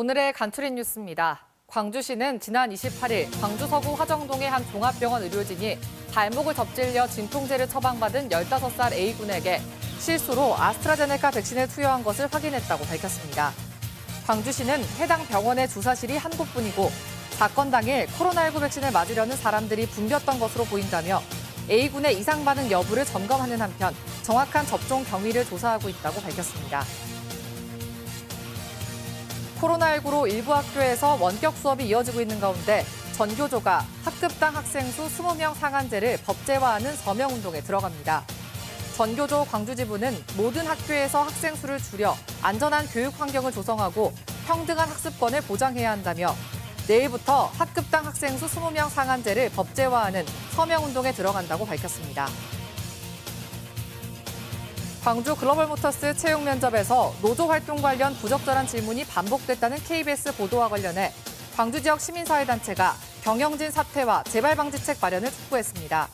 오늘의 간추린 뉴스입니다. 광주시는 지난 28일 광주 서구 화정동의 한 종합병원 의료진이 발목을 접질려 진통제를 처방받은 15살 A군에게 실수로 아스트라제네카 백신을 투여한 것을 확인했다고 밝혔습니다. 광주시는 해당 병원의 주사실이 한 곳뿐이고 사건 당일 코로나19 백신을 맞으려는 사람들이 붐볐던 것으로 보인다며 A군의 이상 반응 여부를 점검하는 한편 정확한 접종 경위를 조사하고 있다고 밝혔습니다. 코로나19로 일부 학교에서 원격 수업이 이어지고 있는 가운데 전교조가 학급당 학생 수 20명 상한제를 법제화하는 서명 운동에 들어갑니다. 전교조 광주지부는 모든 학교에서 학생 수를 줄여 안전한 교육 환경을 조성하고 평등한 학습권을 보장해야 한다며 내일부터 학급당 학생 수 20명 상한제를 법제화하는 서명 운동에 들어간다고 밝혔습니다. 광주 글로벌모터스 채용 면접에서 노조 활동 관련 부적절한 질문이 반복됐다는 KBS 보도와 관련해 광주 지역 시민사회단체가 경영진 사퇴와 재발 방지책 마련을 촉구했습니다.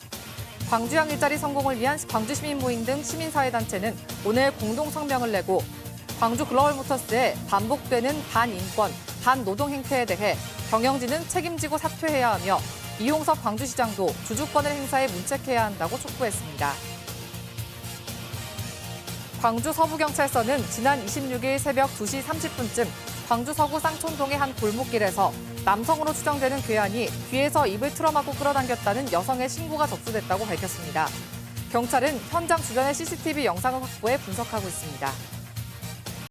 광주형 일자리 성공을 위한 광주 시민 모임 등 시민사회단체는 오늘 공동 성명을 내고 광주 글로벌모터스의 반복되는 반인권, 반노동 행태에 대해 경영진은 책임지고 사퇴해야 하며 이용섭 광주시장도 주주권을 행사해 문책해야 한다고 촉구했습니다. 광주 서부경찰서는 지난 26일 새벽 2시 30분쯤 광주 서구 쌍촌동의 한 골목길에서 남성으로 추정되는 괴한이 뒤에서 입을 틀어막고 끌어당겼다는 여성의 신고가 접수됐다고 밝혔습니다. 경찰은 현장 주변의 CCTV 영상을 확보해 분석하고 있습니다.